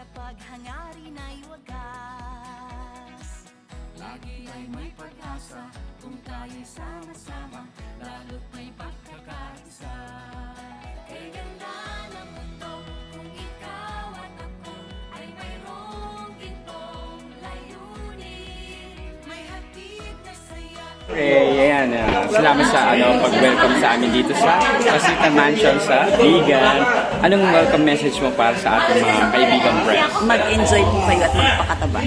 Kapag hangarin ay wagas. Lagi ay may pag-asa Kung tayo'y sama-sama Lalo't may pagkakaisa. Kay ganda mundo Kung ikaw at ako Ay mayroong gintong layunin. May hatid na saya. Okay, ayan. Uh, salamat sa ano, pag-welcome sa amin dito sa Casita Mansion sa Vegan. Anong welcome message mo para sa ating mga kaibigan friends? mag-enjoy po kayo at magpakataba.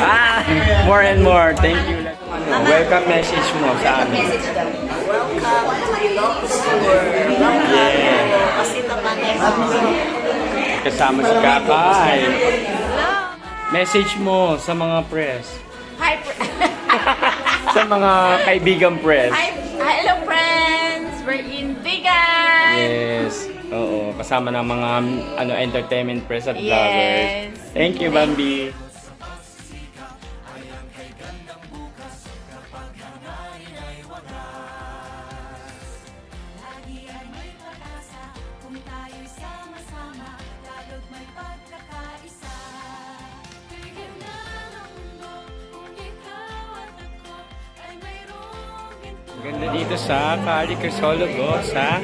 Ah, more and more. Thank you. Ano, welcome message mo sa amin. Welcome to Ilocos Tour. Yeah. Kasi naman Kasama si Kakay. Message mo sa mga press. Hi, fr- Sa mga kaibigan press. Hi, hello friends! We're in Vegas! Yes. Oo, kasama ng mga ano entertainment press at Yes. vloggers. Thank you, Bambi. Ganda dito sa Cali Crisologo sa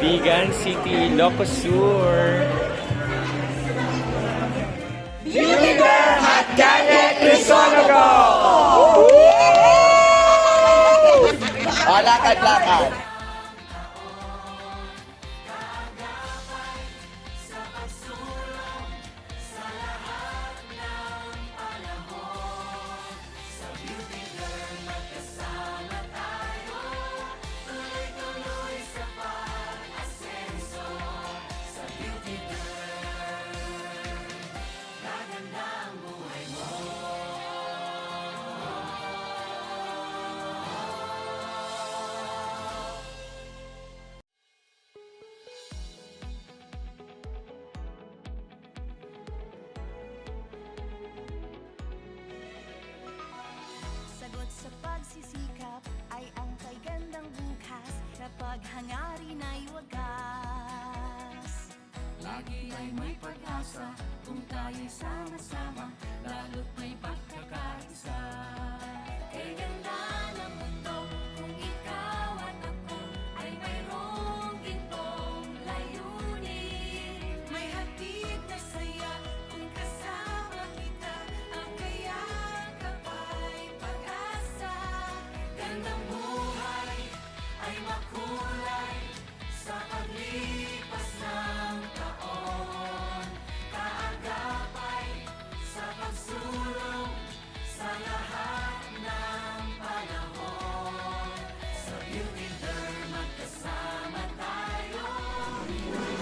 Vegan City, Ilocos Sur. Beauty Derm at Calle Crisologo! O, lakad-lakad. Ay wagas. Lagi ay may pag-asa Kung tayo'y sama-sama Lalo't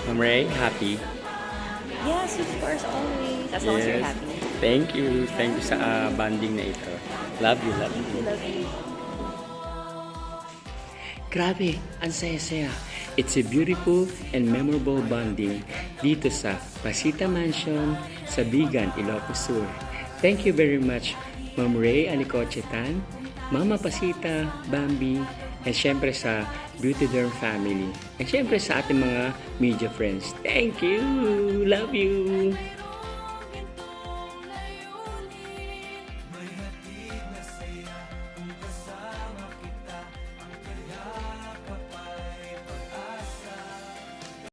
Ma'am Ray, happy? Yes, of course, always. As long as you're Yes. happy. Thank you. Thank you sa ah, banding na ito. Love you, love you. We love you. Grabe, ang saya-saya. It's a beautiful and memorable bonding dito sa Pasita Mansion sa Bigan, Ilocos Sur. Thank you very much, Ma'am Ray Alicochetan, Mama Pasita, Bambi, and syempre sa Beauty Derm family. And syempre sa ating mga media friends. Thank you! Love you!